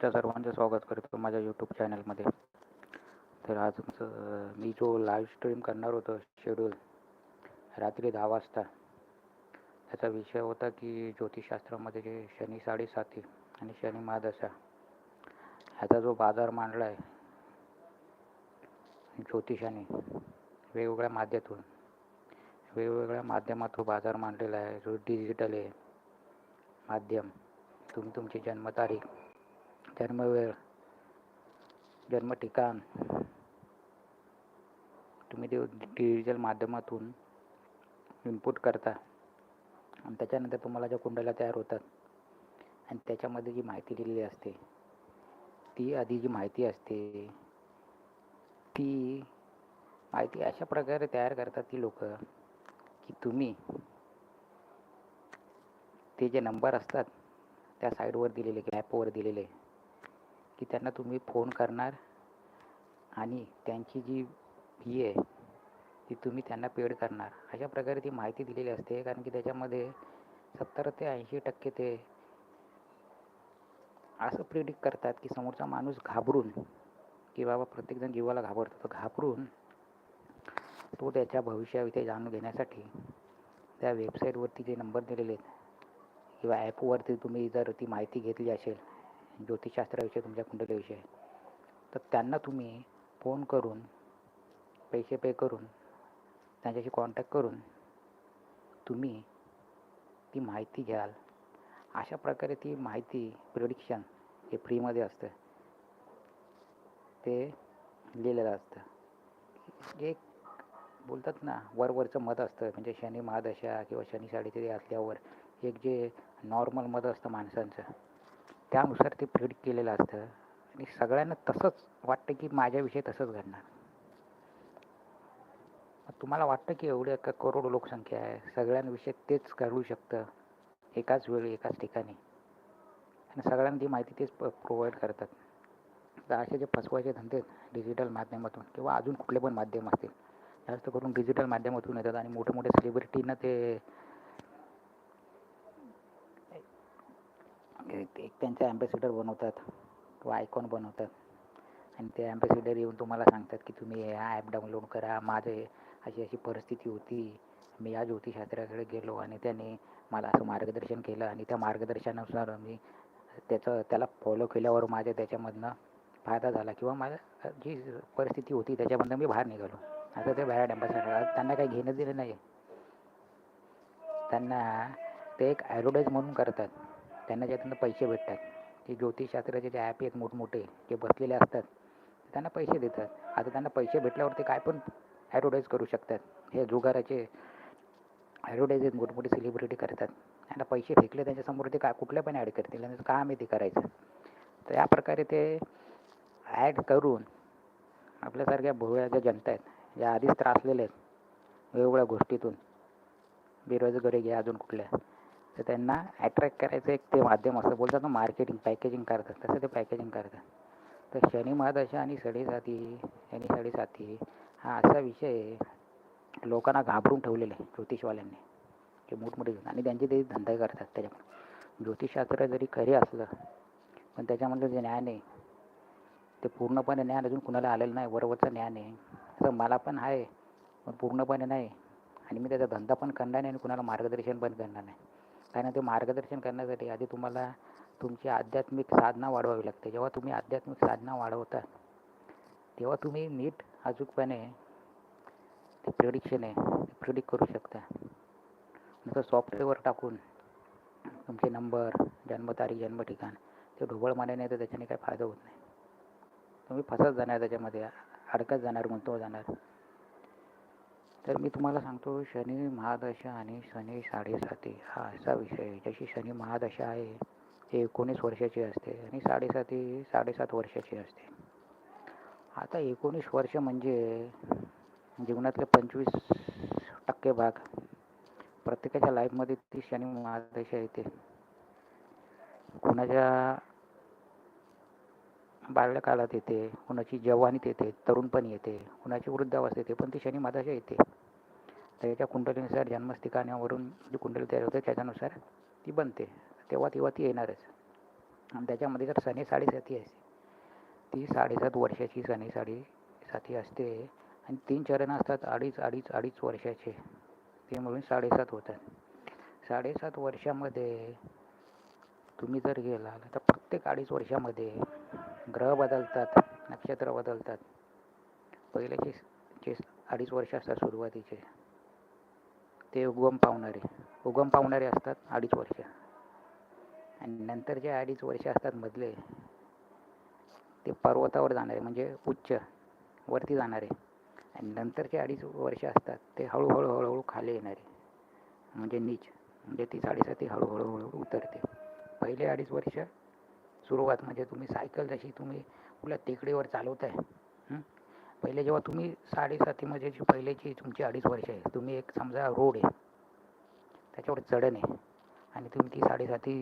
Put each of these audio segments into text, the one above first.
तुमच्या सर्वांचं स्वागत करतो माझ्या यूट्यूब चॅनलमध्ये तर आज मी जो लाईव्ह स्ट्रीम करणार होतो शेड्यूल रात्री दहा वाजता त्याचा विषय होता की ज्योतिषशास्त्रामध्ये जे शनी साडेसाती आणि शनी महादशा ह्याचा जो बाजार मांडला आहे ज्योतिषाने वेगवेगळ्या माध्यमातून वेगवेगळ्या माध्यमातून बाजार मांडलेला आहे जो डिजिटल आहे माध्यम तुम्ही तुमची जन्मतारीख जन्मवेळ जन्म ठिकाण तुम्ही ते डिजिटल माध्यमातून इनपुट करता आणि त्याच्यानंतर तुम्हाला ज्या कुंडल्या तयार होतात आणि त्याच्यामध्ये जी माहिती दिलेली असते ती आधी जी माहिती असते ती माहिती अशा प्रकारे तयार करतात ती लोक की तुम्ही ते जे नंबर असतात त्या साईडवर दिलेले की ॲपवर दिलेले की त्यांना तुम्ही फोन करणार आणि त्यांची जी फी आहे ती तुम्ही त्यांना पेड करणार. अशा प्रकारे ती माहिती दिलेली असते कारण की त्याच्यामध्ये सत्तर ते ऐंशी टक्के ते असं प्रिडिक्ट करतात की समोरचा माणूस घाबरून की बाबा प्रत्येकजण जीवाला घाबरतो तर घाबरून तो त्याच्या भविष्याविषयी जाणून घेण्यासाठी त्या वेबसाईटवरती जे नंबर दिलेले आहेत किंवा ॲपवरती तुम्ही जर ती माहिती घेतली असेल ज्योतिषशास्त्राविषयी तुमच्या कुंडलीविषयी तर त्यांना तुम्ही फोन करून पैसे पे करून त्यांच्याशी कॉन्टॅक्ट करून तुम्ही ती माहिती घ्याल. अशा प्रकारे ती माहिती प्रिडिक्शन हे फ्रीमध्ये असतं. ते लिहिलेलं असतं. एक बोलतात ना वरवरचं मत असतं. म्हणजे शनी महादशा किंवा शनी साडेतरी असल्यावर एक जे नॉर्मल मत असतं माणसांचं. त्यानुसार ते फीड केलेलं असतं. आणि सगळ्यांना तसंच वाटतं की माझ्याविषयी तसंच घडणार. तुम्हाला वाटतं की एवढे का करोड लोकसंख्या आहे. सगळ्यांविषयी तेच घडू शकतं. एकाच वेळी एकाच ठिकाणी. आणि सगळ्यांना ती माहिती तेच प्रोव्हाइड करतात. तर असे जे फसवायचे धंदे डिजिटल माध्यमातून किंवा अजून कुठले पण माध्यम असतील जास्त करून डिजिटल माध्यमातून येतात आणि मोठे मोठे सेलिब्रिटींना ते एक त्यांचे ॲम्बॅसिडर बनवतात. किंवा आयकॉन बनवतात. आणि ते ॲम्बॅसिडर येऊन तुम्हाला सांगतात की तुम्ही हा ॲप डाउनलोड करा. माझे अशी अशी परिस्थिती होती. मी या ज्योतिषशास्त्राकडे गेलो आणि त्याने मला असं मार्गदर्शन केलं. आणि त्या मार्गदर्शनानुसार मी त्याचं त्याला फॉलो केल्यावर माझ्या त्याच्यामधनं फायदा झाला. किंवा माझ्या जी परिस्थिती होती त्याच्यामधनं मी बाहेर निघालो. असं ते बाहेर ॲम्बॅसिडर त्यांना काही घेणं दिलं नाही त्यांना ते एक ॲडव्हर्टाईज म्हणून करतात. त्यांना ज्यातून पैसे भेटतात ते ज्योतिषशास्त्राचे जे ॲप आहेत मोठमोठे जे बसलेले असतात त्यांना पैसे देतात. आता त्यांना पैसे भेटल्यावर ते काय पण ॲडव्हर्टाईज करू शकतात. हे जुगाराचे ॲडव्हर्टाईज आहेत मोठमोठे सेलिब्रिटी करतात. त्यांना पैसे फेकले त्यांच्यासमोर ते काय कुठल्या पण ॲड करतील त्यांचं काम आहे ते करायचं. तर या प्रकारे ते ॲड करून आपल्यासारख्या भोवळ्या ज्या जनता आहेत ज्या आधीच त्रासलेल्या आहेत वेगवेगळ्या गोष्टीतून बेरोजगारी घ्या अजून कुठल्या. तर त्यांना ॲट्रॅक्ट करायचं एक ते माध्यम असं बोलतात ना मार्केटिंग पॅकेजिंग करतात. तसं ते पॅकेजिंग करतात. तर शनी महादशा आणि साडेसाती शनी साडेसाती हा असा विषय लोकांना घाबरून ठेवलेला आहे ज्योतिषवाल्यांनी. ते मोठमोठे आणि त्यांचे ते धंदा करतात त्याच्यामुळे ज्योतिषशास्त्र जरी खरे असलं पण त्याच्यामधलं जे ज्ञान आहे ते पूर्णपणे ज्ञान अजून कुणाला आलेलं नाही. बरोबरचं ज्ञान आहे. असं मला पण आहे पण पूर्णपणे नाही. आणि मी त्याचा धंदा पण करणार नाही आणि कुणाला मार्गदर्शन पण करणार नाही. कारण ते मार्गदर्शन करण्यासाठी आधी तुम्हाला तुमची आध्यात्मिक साधना वाढवावी लागते. जेव्हा तुम्ही आध्यात्मिक साधना वाढवता तेव्हा तुम्ही नीट अचूकपणे ते प्रिडिक्शन आहे ते प्रिडिक्ट करू शकता. नंतर सॉफ्टवेअरवर टाकून तुमचे नंबर जन्मतारीख जन्म ठिकाण ते ढोबळ मांडणे तर त्याच्याने काही फायदा होत नाही. तुम्ही फसत जाणार त्याच्यामध्ये अडकत जाणार गुंतवत जाणार. तर मी तुम्हाला सांगतो शनी महादशा आणि शनी साडेसाती हा असा विषय आहे जशी शनी महादशा आहे हे एकोणीस वर्षाची असते आणि साडेसाती साडेसात वर्षाची असते. आता एकोणीस वर्ष म्हणजे जीवनातले पंचवीस टक्के भाग प्रत्येकाच्या लाईफमध्ये ती शनी महादशा येते. कुणाच्या बाल्यकालात येते कुणाची जवानीत येते तरुणपणी येते कुणाची वृद्धावस्था येते पण ती शनी माताच्या येते. तर याच्या कुंडलीनुसार जन्मस्थिकाण्यावरून जी कुंडली तयार होते त्याच्यानुसार ती बनते. तेव्हा तेव्हा ती येणारच. आणि त्याच्यामध्ये जर सनी साडेसाती असते ती साडेसात वर्षाची सनी साडेसाती असते. आणि तीन चरण असतात अडीच अडीच अडीच वर्षाचे. ते म्हणून साडेसात होतात. साडेसात वर्षामध्ये तुम्ही जर गेला तर प्रत्येक अडीच वर्षामध्ये ग्रह बदलतात नक्षत्र बदलतात. पहिल्याचे जे अडीच वर्ष असतात सुरुवातीचे. ते उगम पावणारे. उगम पावणारे असतात अडीच वर्ष. आणि नंतर जे अडीच वर्ष असतात मधले ते पर्वतावर जाणारे म्हणजे उच्च वरती जाणारे. आणि नंतरचे अडीच वर्ष असतात ते हळूहळू हळूहळू खाली येणारे. म्हणजे नीच. म्हणजे ती साडेसाती हळूहळू हळूहळू उतरते. पहिले अडीच वर्ष सुरुवात म्हणजे तुम्ही सायकल जशी तुम्ही उलट टेकडीवर चालवताय पहिले जेव्हा तुम्ही साडेसाती म्हणजे जी पहिलेची तुमची अडीच वर्ष आहे तुम्ही एक समजा रोड आहे त्याच्यावर चढण आहे आणि तुम्ही ती साडेसाती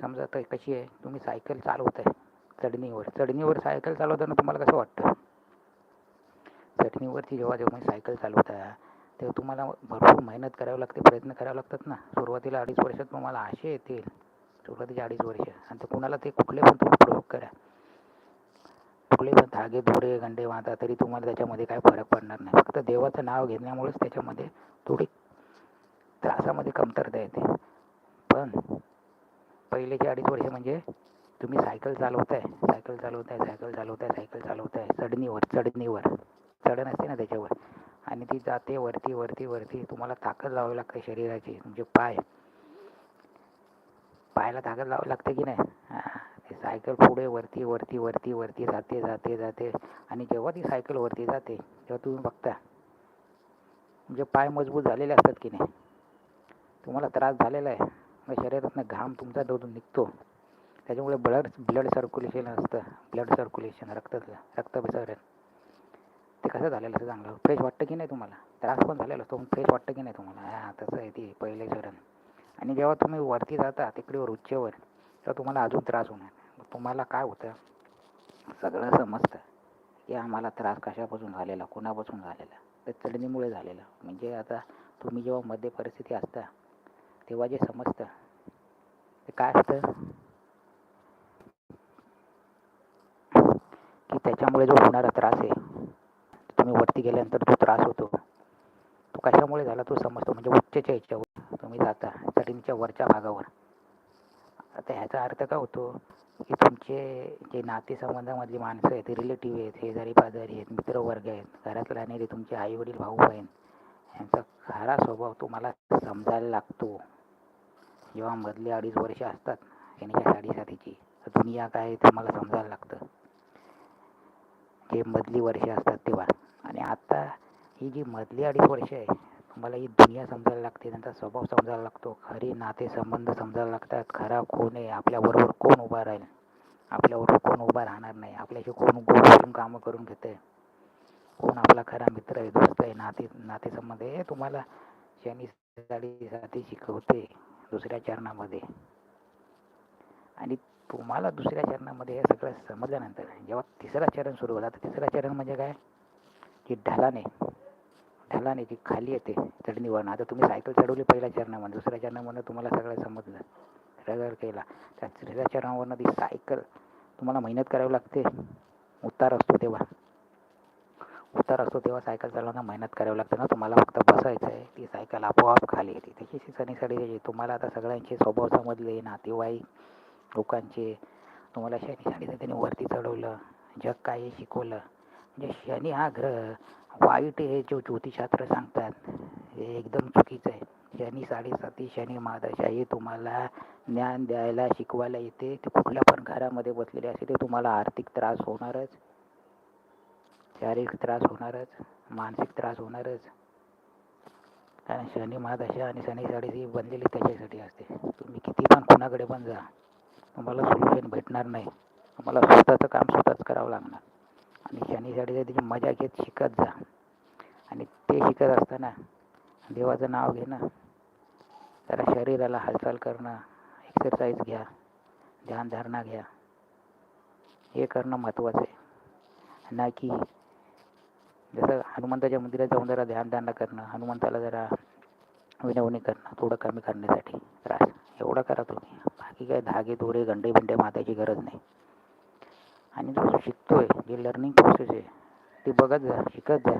समजा तर कशी आहे तुम्ही सायकल चालवताय चढणीवर. चढणीवर सायकल चालवताना तुम्हाला कसं वाटतं? चढणीवरती जेव्हा जेव्हा तुम्ही सायकल चालवता तेव्हा तुम्हाला भरपूर मेहनत करावी लागते प्रयत्न करावे लागतात ना. सुरुवातीला अडीच वर्षात तुम्हाला आशे येतील सुरुवातीचे अडीच वर्ष आणि ते कुणाला ते कुठले पण तुम्ही प्रयोग करा. कुठले पण धागे दोरे गंडे बांधा तरी तुम्हाला त्याच्यामध्ये काय फरक पडणार नाही. फक्त देवाचं नाव घेण्यामुळेच त्याच्यामध्ये थोडी त्रासामध्ये कमतरता येते. पण पहिलेचे अडीच वर्ष म्हणजे तुम्ही सायकल चालवताय सायकल चालवताय सायकल चालवताय सायकल चालवताय चढणीवर चढणीवर चढण असते ना त्याच्यावर. आणि ती जाते वरती वरती वरती. तुम्हाला ताकद लावावी लागते शरीराची. तुमचे पाय पायाला ताकद लावावी लागते की नाही? ते सायकल पुढे वरती वरती वरती वरती जाते जाते जाते. आणि जेव्हा ती सायकल वरती जाते तेव्हा तुम्ही बघता. म्हणजे पाय मजबूत झालेले असतात की नाही? तुम्हाला त्रास झालेला आहे. मग शरीरातनं घाम तुमचा दोन निघतो. त्याच्यामुळे ब्लड ब्लड सर्क्युलेशन असतं. ब्लड सर्क्युलेशन रक्तातलं रक्तभिसरण ते कसं झालेलं असतं चांगलं? फ्रेश वाटतं की नाही तुम्हाला? त्रास पण झालेला असतो फ्रेश वाटतं की नाही तुम्हाला? हां तसं आहे ते पहिले चरण. आणि जेव्हा तुम्ही वरती जाता तिकडेवर उच्चवर तेव्हा तुम्हाला अजून त्रास होणार. तुम्हाला काय होतं? सगळं समजतं की आम्हाला त्रास कशापासून झालेला कोणापासून झालेला? तर चढणीमुळे झालेला. म्हणजे आता तुम्ही जेव्हा मध्य परिस्थिती असता तेव्हा जे समजतं ते काय असतं? की त्याच्यामुळे जो होणारा त्रास आहे तुम्ही वरती गेल्यानंतर जो त्रास होतो. तो कशामुळे झाला तो समजतो? म्हणजे उच्चच्या ह्याच्यावर तुम्ही जाता चढणीच्या वरच्या भागावर. आता ह्याचा अर्थ काय होतो? की तुमचे जे नातेसंबंधामधली माणसं आहेत रिलेटिव्ह आहेत शेजारी पाजारी आहेत मित्रवर्ग आहेत घरात राहणारे तुमचे आई वडील भाऊ बहीण यांचा खरा स्वभाव तुम्हाला समजायला लागतो. जेव्हा मधली अडीच वर्ष असतात यांच्या साडेसातीची तर दुनिया काय आहे समजायला लागतं. जे मधली वर्ष असतात तेव्हा. आणि आता ही जी मधली अडीच वर्ष आहे तुम्हाला ही दुनिया समजायला लागते त्यांचा स्वभाव समजायला लागतो खरे नाते संबंध समजायला लागतात खरा कोण आहे आपल्याबरोबर कोण उभा राहील? आपल्याबरोबर कोण उभा राहणार नाही? आपल्याशी कोण गोड कामं करून घेते कोण आपला खरा मित्र आहे दोस्त आहे नाते नातेसंबंध हे तुम्हाला शनी साडेसाती शिकवते दुसऱ्या चरणामध्ये. आणि तुम्हाला दुसऱ्या चरणामध्ये हे सगळं समजल्यानंतर जेव्हा तिसरा चरण सुरू होता तर तिसरा चरण म्हणजे काय? की ढलाने ढलाने जी खाली येते चढणीवरनं आता तुम्ही सायकल चढवली पहिल्या चरणामध्ये दुसऱ्या चरणामधनं तुम्हाला सगळं समजलं. रगड केला. त्या तिसऱ्या चरणावरनं ती सायकल तुम्हाला मेहनत करावी लागते. उतार असतो तेव्हा. उतार असतो तेव्हा सायकल चालवताना मेहनत करावी लागते ना. तुम्हाला फक्त बसायचं आहे ती सायकल आपोआप खाली येते. त्याची सणी साडी तुम्हाला आता सगळ्यांचे स्वभाव समजले नातेवाईक लोकांचे तुम्हाला शनी साडीचं त्याने वरती चढवलं जग काय शिकवलं. म्हणजे शनी हा ग्रह वाईट हे जो ज्योतिषशास्त्र सांगतात हे एकदम चुकीचं आहे. शनी साडेसाती शनी महादशा हे तुम्हाला ज्ञान द्यायला शिकवायला येते. ते कुठल्या पण घरामध्ये बसलेले असते ते तुम्हाला आर्थिक त्रास होणारच. शारीरिक त्रास होणारच. मानसिक त्रास होणारच. कारण शनी महादशा आणि शनी साडेची बनलेली त्याच्यासाठी असते. तुम्ही किती पण कुणाकडे पण जा. तुम्हाला सोल्युशन भेटणार नाही. तुम्हाला स्वतःचं काम स्वतःच करावं लागणार. आणि शनी साडेची त्याची मजा घेत शिकत जा. आणि ते शिकत असताना देवाचं नाव घेणं जरा शरीराला हालचाल करणं एक्सरसाइज घ्या ध्यानधारणा घ्या हे करणं महत्त्वाचं आहे. ना की जसं हनुमंताच्या मंदिरात जाऊन जरा ध्यानधारणा करणं हनुमंताला जरा विनवणी करणं थोडं कमी करण्यासाठी त्रास. एवढं करा तुम्ही. बाकी काय धागे दोरे गंडे बिंडे मातायची गरज नाही. आणि जो शिकतोय जी लर्निंग प्रोसेस आहे ती बघत जा शिकत जा.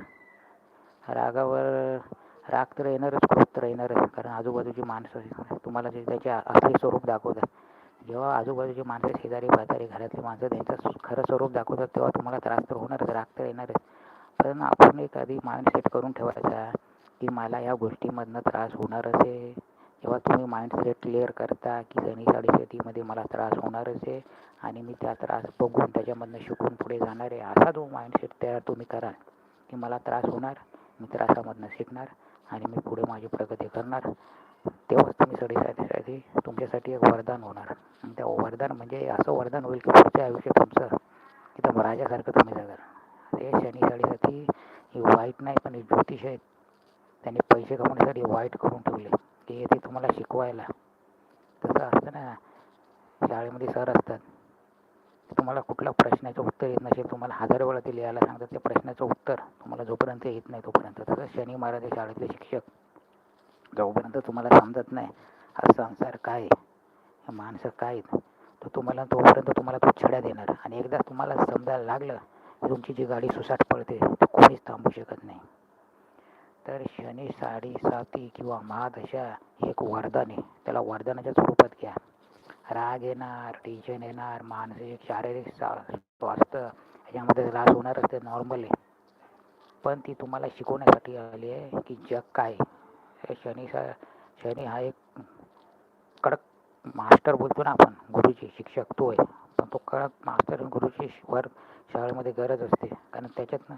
रागावर राग तर येणारच क्रोध तर येणारच कारण आजूबाजूची माणसं तुम्हाला जे त्याचे असले स्वरूप दाखवतात जेव्हा आजूबाजूची माणसं शेजारी पाजारी घरातली माणसं त्यांचं खरं स्वरूप दाखवतात तेव्हा तुम्हाला त्रास तर होणारच राग तर येणारच. पण आपण एखादी माइंड सेट करून ठेवायचा की मला या गोष्टीमधनं त्रास होणारच आहे. जेव्हा तुम्ही माइंडसेट क्लिअर करता की शनी साडेसातीमध्ये मला त्रास होणारच आहे आणि मी त्या त्रास बघून त्याच्यामधनं शिकून पुढे जाणार आहे असा जो माइंडसेट तयार तुम्ही कराल की मला त्रास होणार मी त्रासामधनं शिकणार आणि मी पुढे माझी प्रगती करणार तेव्हाच तुम्ही साडेसातीसाठी तुमच्यासाठी एक वरदान होणार. आणि त्या वरदान म्हणजे असं वरदान होईल की पुढचं आयुष्य तुमचं एकदम राजासारखं तुम्ही जगाल. हे शनी साडेसाती ही वाईट नाही पण हे ज्योतिष आहेत. त्यांनी पैसे कमवण्यासाठी वाईट करून ठेवले. की येते ते तुम्हाला शिकवायला. तसं असतं ना शाळेमध्ये सर असतात. तुम्हाला कुठल्या प्रश्नाचं उत्तर येत नसेल तुम्हाला हजार वेळा ते लिहायला सांगतात त्या प्रश्नाचं उत्तर तुम्हाला जोपर्यंत येत नाही तोपर्यंत. तसं शनी महाराज हे शाळेतले शिक्षक. जोपर्यंत तुम्हाला समजत नाही हा संसार काय आहे हे माणसं काय आहेत तर तुम्हाला तोपर्यंत तुम्हाला तो छड्या देणार. आणि एकदा तुम्हाला समजायला लागलं की तुमची जी गाडी सुसाट पडते ते कोणीच थांबू शकत नाही. तर शनी साडी साती किंवा महादशा हे एक वरदान आहे. त्याला वरदानाच्या स्वरूपात घ्या. राग येणार टेन्शन येणार मानसिक शारीरिक स्वास्थ्य याच्यामध्ये त्रास होणार ते नॉर्मल आहे. पण ती तुम्हाला शिकवण्यासाठी आली आहे की जग काय आहे. शनी सा शनी हा एक कडक मास्टर बोलतो ना आपण गुरुजी शिक्षक तो आहे. पण तो कडक मास्टर गुरुजी गुरुची वर शाळेमध्ये गरज असते. कारण त्याच्यातनं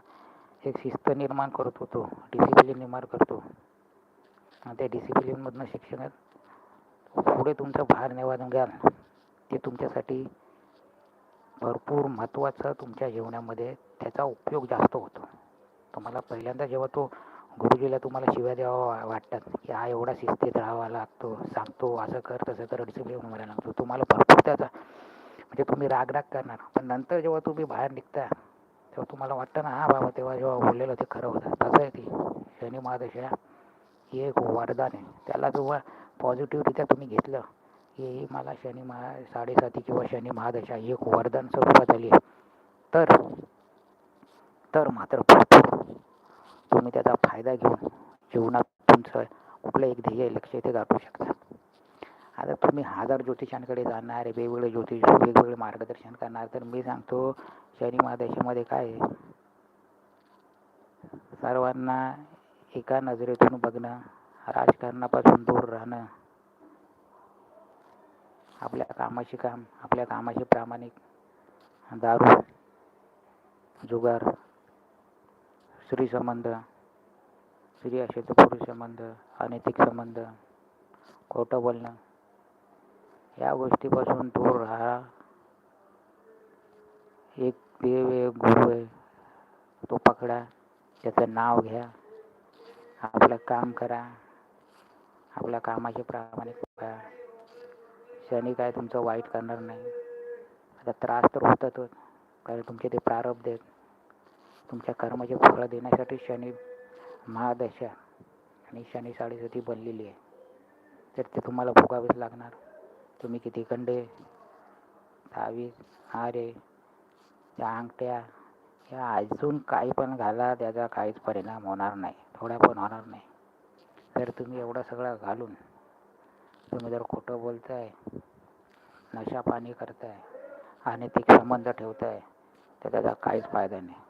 एक शिस्त निर्माण करत होतो डिसिप्लिन निर्माण करतो. आणि त्या डिसिप्लिनमधनं शिक्षणात पुढे तुमचं भार निवाजून घ्याल ते तुमच्यासाठी भरपूर महत्त्वाचं तुमच्या जीवनामध्ये त्याचा उपयोग जास्त होतो. तुम्हाला पहिल्यांदा जेव्हा तो गुरुजीला तुम्हाला शिव्या द्यावा वाटतात की हा एवढा शिस्तीत राहावा लागतो सांगतो असं कर तसं कर डिसिप्लिन म्हणायला लागतो. तुम्हाला भरपूर त्याचा म्हणजे तुम्ही राग राग करणार. पण नंतर जेव्हा तुम्ही बाहेर निघता तेव्हा तुम्हाला वाटतं ना हा बाबा तेव्हा जेव्हा बोललेलं ते खरं होतं. तसं आहे ती. शनी महादशा ही एक वरदान आहे. त्याला जेव्हा पॉझिटिव्हरित्या तुम्ही घेतलं की मला शनी महा साडेसाती किंवा शनी महादशा ही एक वरदान स्वरूपात आली आहे. तर तर मात्र भरपूर तुम्ही त्याचा फायदा घेऊन जीवनात तुमचं कुठलं एक ध्येय लक्ष ते गाठू शकता. आता तुम्ही हजार ज्योतिषांकडे जाणार वेगवेगळे ज्योतिष वेगवेगळे मार्गदर्शन करणार. तर मी सांगतो शनी महादशेमध्ये काय आहे? सर्वांना एका नजरेतून बघणं राजकारणापासून दूर राहणं. आपल्या कामाशी काम आपल्या कामाशी प्रामाणिक दारू जुगार स्त्री संबंध स्त्री असेल तर पुरुष संबंध अनैतिक संबंध खोटं बोलणं. या गोष्टीपासून दूर राहा. एक देव आहे एक गुरु आहे. तो पकडा त्याचं नाव घ्या. आपलं काम करा. आपल्या कामाचे प्रामाणिक व्हा शनी काय तुमचं वाईट करणार नाही. आता त्रास तर होतातच कारण तुमचे ते प्रारब्ध आहेत. तुमच्या कर्माचे फळं देण्यासाठी शनी महादशा आणि शनी साडेसती बनलेली आहे. तर ते तुम्हाला भोगावेच लागणार. तुम्ही किती कंडे दहावीस हारे त्या अंगठ्या या अजून काही पण घाला त्याचा काहीच परिणाम होणार नाही. थोडा पण होणार नाही. तर तुम्ही एवढं सगळं घालून तुम्ही जर खोटं बोलताय नशा पाणी करताय अनैतिक संबंध ठेवताय तर त्याचा काहीच फायदा नाही.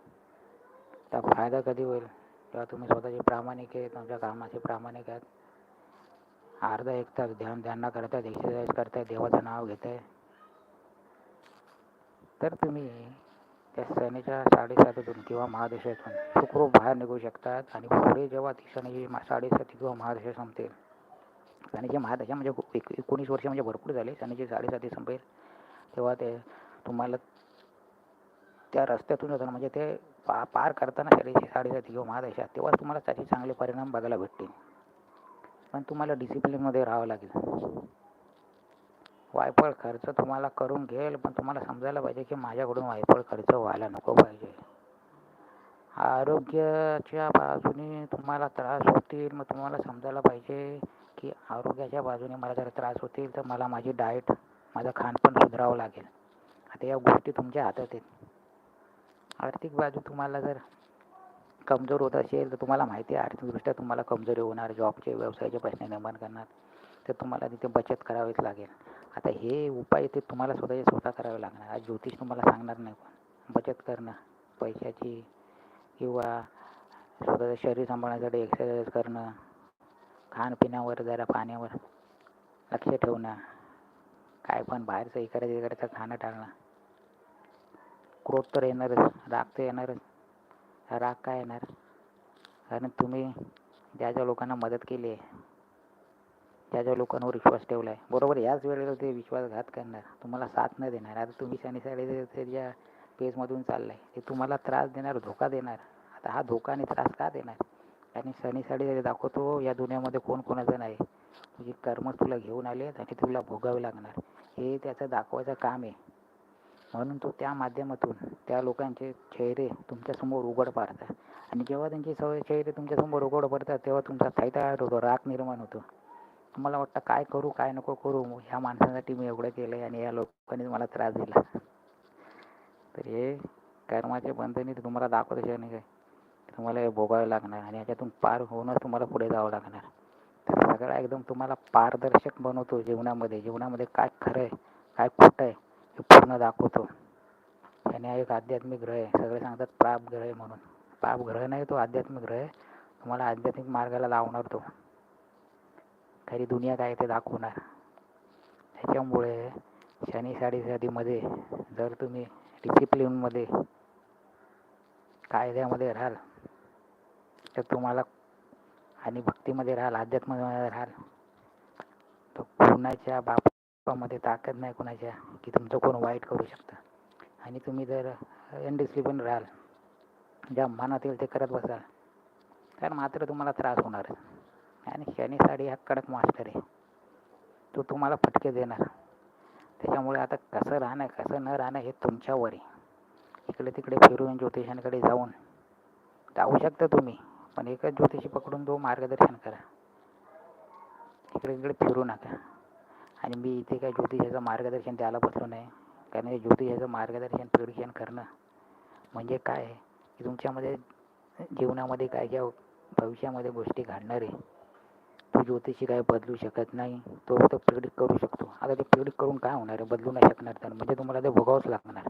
त्या फायदा कधी होईल? तेव्हा तुम्ही स्वतःचे प्रामाणिक आहे तुमच्या कामाचे प्रामाणिक आहात अर्धा एक तास ध्यान ध्यान करतायत एक्सरसाइज करताय देवाचं नाव घेत आहे तर तुम्ही त्या शनीच्या साडेसातीतून किंवा महादेशातून सुखरूप बाहेर निघू शकतात आणि पुढे जेव्हा ती शनी साडेसाती किंवा महादेश संपते शनीची महादशा म्हणजे एक एकोणीस वर्ष म्हणजे भरपूर झाले शनीची साडेसाती संपेल तेव्हा ते तुम्हाला त्या रस्त्यातून जाताना म्हणजे ते पा पार करताना शरीराची साडेसाती किंवा महादशा तेव्हाच तुम्हाला त्याचे चांगले परिणाम बघायला भेटतील. पण तुम्हाला डिसिप्लिनमध्ये राहावं लागेल. वायफळ खर्च तुम्हाला करून घेईल पण तुम्हाला समजायला पाहिजे की माझ्याकडून वायफळ खर्च व्हायला नको पाहिजे. आरोग्याच्या बाजूने तुम्हाला त्रास होतील मग तुम्हाला समजायला पाहिजे की आरोग्याच्या बाजूने मला जर त्रास होतील तर मला माझी डाएट माझं खानपण सुधारावं लागेल. आता या गोष्टी तुमच्या हातात आहेत. आर्थिक बाजू तुम्हाला जर कमजोर होत असेल तर तुम्हाला माहिती आहे आर्थिकदृष्ट्या तुम्हाला कमजोरी होणार जॉबचे व्यवसायाचे प्रश्न निर्माण करणार. तर तुम्हाला तिथे बचत करावीच लागेल. आता हे उपाय ते तुम्हाला स्वतःचे स्वतः करावे लागणार. आज ज्योतिष तुम्हाला सांगणार नाही पण बचत करणं पैशाची किंवा स्वतःचं शरीर सांभाळण्यासाठी एक्सरसाइज करणं खाणपिण्यावर जरा पाण्यावर लक्ष ठेवणं काय पण बाहेरचं इकडे तिकडचं खाणं टाळणं. क्रोध तर येणारच राग तर येणारच. राग काय येणार? कारण तुम्ही ज्या ज्या लोकांना मदत केली आहे ज्या ज्या लोकांवर विश्वास ठेवला आहे बरोबर याच वेळेला ते विश्वासघात करणार. तुम्हाला साथ न देणार. आता तुम्ही शनी साडे ज्या पेजमधून चाललाय ते तुम्हाला त्रास देणार धोका देणार. आता हा धोका आणि त्रास का देणार? आणि शनी साडे दाखवतो या दुनियामध्ये कोण कोणाचं नाही. तुझी कर्म तुला घेऊन आले आणि तुला भोगावे लागणार. हे त्याचं दाखवायचं काम आहे. म्हणून तो त्या माध्यमातून त्या लोकांचे चेहरे तुमच्यासमोर उघड पाडतात. आणि जेव्हा त्यांचे सवय चेहरे तुमच्यासमोर उघड पडतात तेव्हा तुमचा थाय होतो राग निर्माण होतो. तुम्हाला वाटतं काय करू काय नको करू? ह्या माणसासाठी मी एवढं केलं आहे आणि या लोकांनी मला त्रास दिला. तर हे कर्माचे बंधने तुम्हाला दाखवत नाही काय? तुम्हाला हे भोगावं लागणार आणि याच्यातून पार होऊनच तुम्हाला पुढे जावं लागणार. तर सगळा एकदम तुम्हाला पारदर्शक बनवतो जीवनामध्ये. जीवनामध्ये काय खरं आहे काय खोटं आहे पूर्ण दाखवतो. त्याने हा एक आध्यात्मिक ग्रह आहे. सगळे सांगतात पाप ग्रह आहे म्हणून. पाप ग्रह नाही तो आध्यात्मिक ग्रह आहे. तुम्हाला आध्यात्मिक मार्गाला लावणार तो. खरी दुनिया काय ते दाखवणार. त्याच्यामुळे शनी साडेसातीमध्ये जर तुम्ही डिसिप्लिनमध्ये कायद्यामध्ये राहाल तर तुम्हाला आणि भक्तीमध्ये राहाल अध्यात्मामध्ये राहाल तर कुणाच्या मध्ये ताकद नाही कुणाच्या की तुमचं कोण वाईट करू शकतं. आणि तुम्ही जर अनडिसिप्लिन राहाल ज्या मनात येईल ते करत बसाल तर मात्र तुम्हाला त्रास होणार. आणि शनी साडी हा कडक मास्टर आहे. तो तुम्हाला फटके देणार. त्याच्यामुळे आता कसं राहणं कसं न राहणं हे तुमच्यावर आहे. इकडे तिकडे फिरून ज्योतिषांकडे जाऊन जाऊ शकता तुम्ही पण एकच ज्योतिषी पकडून तो मार्गदर्शन करा. इकडे तिकडे फिरू नका. आणि मी इथे काय ज्योतिषाचं मार्गदर्शन द्यायला बसलो नाही. कारण हे ज्योतिषाचं मार्गदर्शन प्रिडिक्शन करणं म्हणजे काय? आहे की तुमच्यामध्ये जीवनामध्ये काय ज्या भविष्यामध्ये गोष्टी घडणार आहे. तो ज्योतिषी काय बदलू शकत नाही. तो फक्त प्रिडिक्ट करू शकतो. आता ते प्रिडिक्ट करून काय होणार आहे? बदलू नाही शकणार तर म्हणजे तुम्हाला ते भोगावंच लागणार.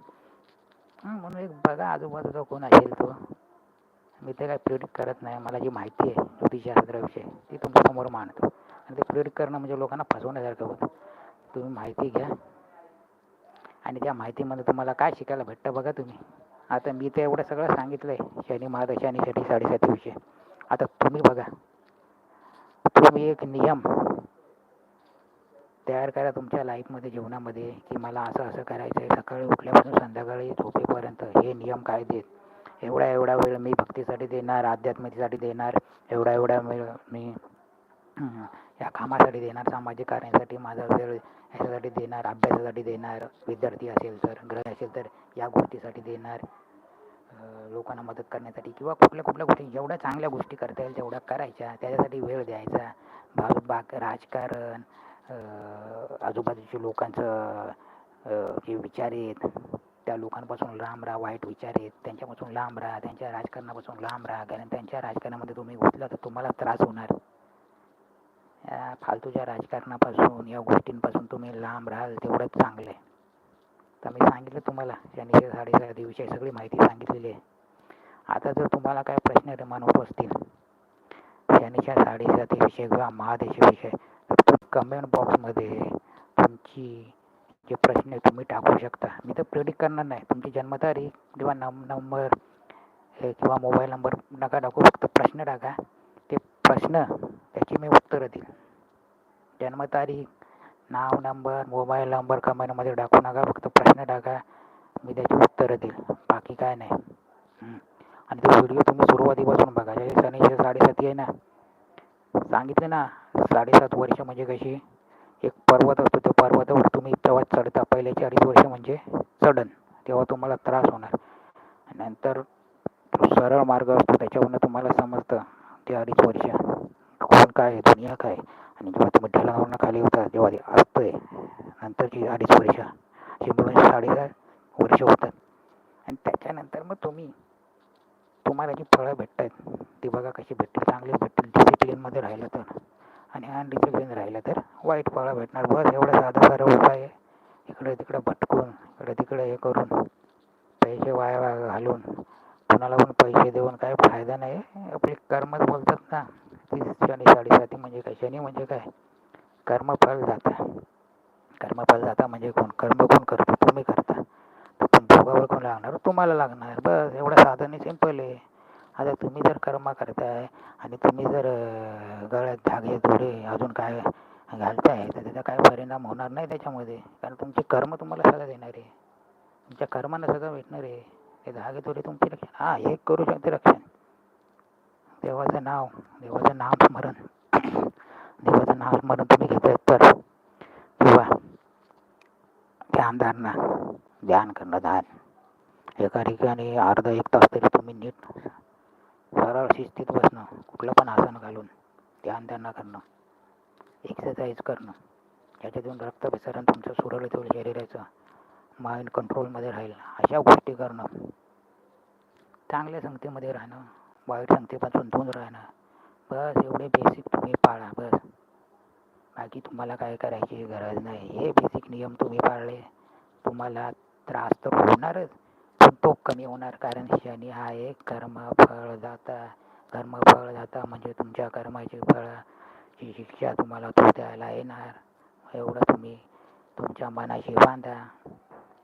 म्हणून एक बघा आजूबाजूचा कोण असेल तो. मी ते काय प्रिडिक्ट करत नाही. मला जी माहिती आहे ज्योतिषशास्त्राविषयी ती तुमच्यासमोर मांडतो. म्हणजे आणि ते स्प्रेड करणं म्हणजे लोकांना फसवण्यासारखं होतं. तुम्ही माहिती घ्या. आणि त्या माहितीमध्ये तुम्हाला काय शिकायला भेटतं बघा तुम्ही. आता मी ते एवढं सगळं सांगितलं आहे शनी महादशा आणि साडेसाती विषय. आता तुम्ही बघा. तुम्ही एक नियम तयार करा तुमच्या लाईफमध्ये जीवनामध्ये की मला असं असं करायचं आहे सकाळी उठल्यापासून संध्याकाळी झोपेपर्यंत हे नियम काय देत एवढा एवढा वेळ मी भक्तीसाठी देणार आध्यात्मिकसाठी देणार एवढा एवढा वेळ मी या कामासाठी देणार सामाजिक कार्यासाठी माझा वेळ ह्याच्यासाठी देणार अभ्यासासाठी देणार विद्यार्थी असेल तर ग्रह असेल तर या गोष्टीसाठी देणार. लोकांना मदत करण्यासाठी किंवा कुठल्या कुठल्या गोष्टी जेवढ्या चांगल्या गोष्टी करता येईल तेवढ्या करायच्या. त्याच्यासाठी वेळ द्यायचा. बा बाक राजकारण आजूबाजूच्या लोकांचं जे विचार आहेत त्या लोकांपासून लांब राहा वाईट विचार आहेत त्यांच्यापासून लांब राहा त्यांच्या राजकारणापासून लांब राहा. कारण त्यांच्या राजकारणामध्ये तुम्ही घुसला तर तुम्हाला त्रास होणार. फालतूच्या राजकारणापासून या गोष्टींपासून तुम्ही लांब राहाल तेवढंच चांगलं आहे. तर मी सांगितलं तुम्हाला शनीच्या साडेसातीविषयी सगळी माहिती सांगितलेली आहे. आता जर तुम्हाला काय प्रश्न निर्माण होत असतील शनीच्या साडेसातीविषयी किंवा महादेशाविषयी तर कमेंट बॉक्समध्ये तुमची जे प्रश्न तुम्ही टाकू शकता. मी तर प्रेडिक्ट करणार नाही. तुमची जन्मतारीख किंवा नम नंबर किंवा मोबाईल नंबर नका टाकू फक्त प्रश्न टाका. ते प्रश्न त्याची मी उत्तरं देईल जन्मतारीख नाव नंबर मोबाईल नंबर कमेंटमध्ये टाकू नका फक्त प्रश्न टाका. मी त्याची उत्तरं देईल बाकी काय नाही. आणि तो व्हिडिओ तुम्ही सुरुवातीपासून बघा. ज्या शनीच्या साडेसाती आहे ना. सांगितलं ना साडेसात वर्ष म्हणजे कशी? एक पर्वत असतो त्या पर्वतावर तुम्ही तेव्हा चढता पहिल्याचे अडीच वर्ष म्हणजे चढण तेव्हा तुम्हाला त्रास होणार. नंतर सरळ मार्ग असतो त्याच्यावरनं तुम्हाला समजतं ते अडीच वर्ष. काय काय दुनिया काय आणि जेव्हा तुम्ही ढलानावरनं खाली होता जेव्हा ते असतंय नंतरची अडीच वर्ष अशी मिळून साडेचार वर्ष होतात. आणि त्याच्यानंतर मग तुम्ही तुम्हाला जी फळं भेटतात ती बघा कशी भेटतील. चांगलीच भेटतील. डिसिप्लिनमध्ये राहिलं तर. आणि अनडिसिप्लिन राहिलं तर वाईट फळं भेटणार. बस एवढं साधा साधा उपाय आहे. इकडे तिकडे भटकून इकडे तिकडे हे करून पैसे वाया वाया घालून कुणाला पण पैसे देऊन काय फायदा नाही. आपले कर्मच बोलतात ना. ती शनी साडेसाती म्हणजे काय? शनी म्हणजे काय? कर्मफल जाता. कर्मफल जाता म्हणजे कोण? कर्म कोण करतो? तुम्ही करता. तर पण भोगावर कोण लागणार? तुम्हाला लागणार. बस एवढं साधन सिंपल आहे. आता तुम्ही जर कर्म करताय आणि तुम्ही जर गळ्यात धागे धुरे अजून काय घालताय तर त्याचा काय परिणाम होणार नाही त्याच्यामध्ये. कारण तुमचे कर्म तुम्हाला सगळं देणार आहे. तुमच्या कर्मानं सगळं भेटणार आहे. ते धागे धुरे तुमचे रक्षण हां एक करू शकते रक्षण. देवाचं नाव देवाचं नाम स्मरण देवाचं नाव स्मरण तुम्ही घेताय तर किंवा ध्यानधारणा ध्यान करणं ध्यान एका ठिकाणी अर्धा एक तास तरी तुम्ही नीट सरळ शिस्तीत बसणं कुठलं पण आसन घालून ध्यानधारणा करणं एक्सरसाइज करणं याच्यातून रक्तभिसरण तुमचं सुरळीत होईल शरीराचं माइंड कंट्रोलमध्ये राहील. अशा गोष्टी करणं चांगल्या संगतीमध्ये राहणं वाईट संगतीपासून दूर राहणं बस एवढे बेसिक तुम्ही पाळा बस. बाकी तुम्हाला काय करायची गरज नाही. हे बेसिक नियम तुम्ही पाळले. तुम्हाला त्रास तर होणारच पण तो कमी होणार. कारण शनी हा एक कर्मफळ जाता. कर्मफळ जाता म्हणजे तुमच्या कर्माची फळाची शिक्षा तुम्हाला तो द्यायला येणार. एवढं तुम्ही तुमच्या मनाशी बांधा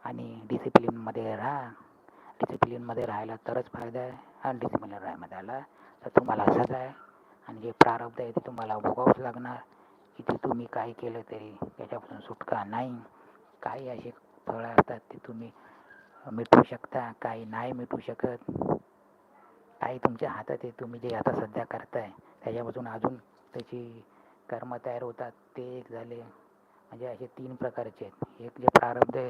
आणि डिसिप्लिनमध्ये राहा. डिसिप्लिनमध्ये राहायला तरच फायदा आहे. आणि डिसिप्लिन राहायमध्ये आला. तर तुम्हाला असंच आहे. आणि जे प्रारब्ध आहे ते तुम्हाला भोगावंच लागणार. किती तुम्ही काही केलं तरी त्याच्यापासून सुटका नाही. काही असे फळं असतात ते तुम्ही मिटवू शकता. काही नाही मिटवू शकत. काही तुमच्या हातात आहे. तुम्ही जे आता सध्या करताय त्याच्यापासून अजून त्याची कर्म तयार होतात. ते एक झाले. म्हणजे असे तीन प्रकारचे आहेत. एक जे प्रारब्ध आहे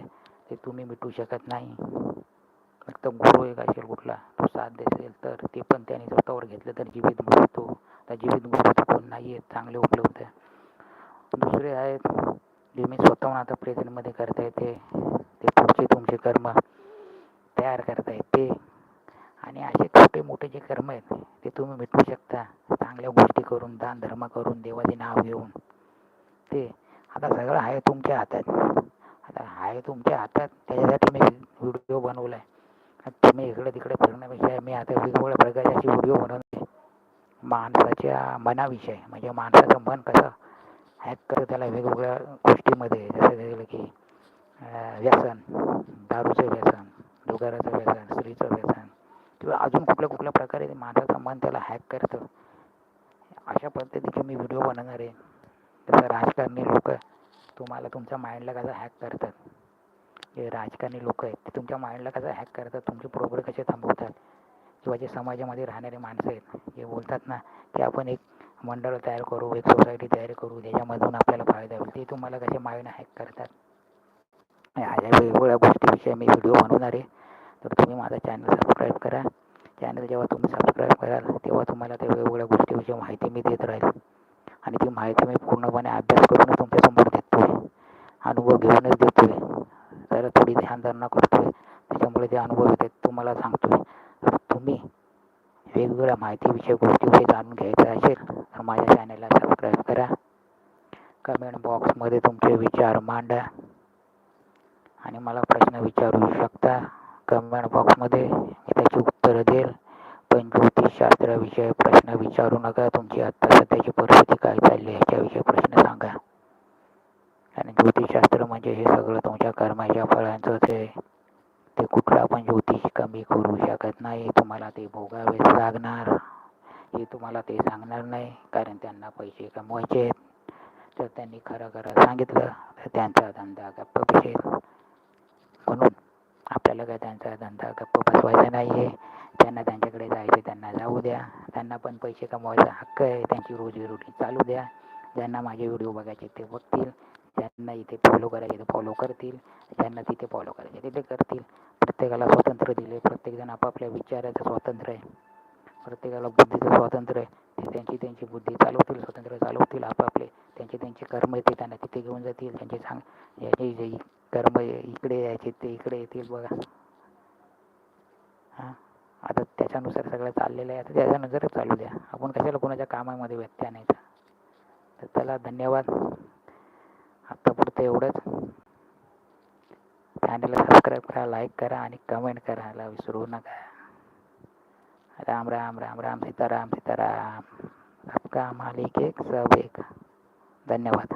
ते तुम्ही मिटवू शकत नाही. फक्त गुरु एक असेल कुठला तो साथ देसेल तर ते पण त्याने स्वतःवर घेतलं तर जीवित गुरु तो तर जीवित गुरु तर कोण नाही आहेत चांगले उपलब्ध दुसरे आहेत जे मी स्वतःहून आता प्रेझेंटमध्ये करता येते ते पुढचे तुमचे कर्म तयार करता येते. आणि असे छोटे मोठे जे कर्म आहेत ते तुम्ही मिटवू शकता. चांगल्या गोष्टी करून दान धर्म करून देवाचे नाव घेऊन. ते आता सगळं आहे तुमच्या हातात. आता आहे तुमच्या हातात त्याच्यासाठी मी व्हिडिओ बनवला आहे तुम्ही इकडे तिकडे फिरण्यापेक्षा मी आता वेगवेगळ्या प्रकारचे व्हिडिओ बनवले माणसाच्या मनाविषयी म्हणजे माणसाचं मन कसं हॅक करत त्याला वेगवेगळ्या गोष्टीमध्ये जसं गेलं की व्यसन दारूचं व्यसन जुगाराचं व्यसन स्त्रीचं व्यसन किंवा अजून कुठल्या कुठल्या प्रकारे माणसाचं मन त्याला हॅक करतं. अशा पद्धतीचे मी व्हिडिओ बनवणार आहे. जसं राजकारणी लोक तुम्हाला तुमच्या माइंडला कसं हॅक करतात. जे राजकारणी लोक आहेत ते तुमच्या माइंडला कसं हॅक करतात? तुमचे प्रोग्रेस कसे थांबवतात? किंवा जे समाजामध्ये राहणारे माणसं आहेत जे बोलतात ना की आपण एक मंडळ तयार करू एक सोसायटी तयार करू त्याच्यामधून आपल्याला फायदा होईल. ते तुम्हाला कसे माइंड हॅक करतात? अशा वेगवेगळ्या गोष्टीविषयी मी व्हिडिओ बनवणार आहे. तर तुम्ही माझा चॅनल सबस्क्राईब करा. चॅनल जेव्हा तुम्ही सबस्क्राईब कराल तेव्हा तुम्हाला त्या वेगवेगळ्या गोष्टीविषयी माहिती मी देत राहील. आणि ती माहिती मी पूर्णपणे अभ्यास करूनच तुमच्यासमोर देतो आहे अनुभव घेऊनच देतो आहे जरा थोडी ध्यानधारणा करतो आहे त्याच्यामुळे जे अनुभव येतात तुम्हाला सांगतो आहे तुम्ही वेगवेगळ्या माहितीविषयी गोष्टीविषयी जाणून घ्यायचं असेल तर माझ्या चॅनलला सबस्क्राईब करा. कमेंट बॉक्समध्ये तुमचे विचार मांडा. आणि मला प्रश्न विचारू शकता कमेंट बॉक्समध्ये मी त्याची उत्तरं देईल. पण ज्योतिषशास्त्राविषयी प्रश्न विचारू नका. तुमची आत्ता सध्याची परिस्थिती काय चालली आहे प्रश्न आणि ज्योतिषशास्त्र म्हणजे हे सगळं तुमच्या कर्माच्या फळांचंच आहे. ते कुठला पण ज्योतिष कमी करू शकत नाही. तुम्हाला ते भोगावेच लागणार. हे तुम्हाला ते सांगणार नाही. कारण त्यांना पैसे कमवायचे आहेत. तर त्यांनी खरं खरं सांगितलं तर त्यांचा धंदा गप्प बसेल. म्हणून आपल्याला काय त्यांचा धंदा गप्प बसवायचा नाही आहे त्यांना त्यांच्याकडे जायचे त्यांना जाऊ द्या. त्यांना पण पैसे कमवायचा हक्क आहे. त्यांची रोजीरोटी चालू द्या. ज्यांना माझे व्हिडिओ बघायचे ते बघतील. ज्यांना इथे फॉलो करायचे ते फॉलो करतील ज्यांना तिथे फॉलो करायचे तिथे करतील. प्रत्येकाला स्वातंत्र्य दिले प्रत्येकजण आपापल्या विचाराचं स्वातंत्र्य आहे. प्रत्येकाला बुद्धीचं स्वातंत्र्य आहे. ते त्यांची त्यांची बुद्धी चालवतील स्वातंत्र्य चालवतील आपापले. त्यांचे त्यांचे कर्म येते त्यांना तिथे घेऊन जातील. त्यांचे सांग याचे जे कर्म इकडे यायचे ते इकडे येतील बघा. हां? आता त्याच्यानुसार सगळं चाललेलं आहे. आता त्याच्यानुसारच चालू द्या. आपण कशाला कोणाच्या कामामध्ये व्यत्यय आणायचा? तर त्याला धन्यवाद. आत्तापुरतं एवढंच. चॅनलला सबस्क्राईब करा लाईक करा आणि कमेंट करायला विसरू नका. राम राम राम राम सीताराम सीताराम. सबका मालिक एक सब एक. धन्यवाद.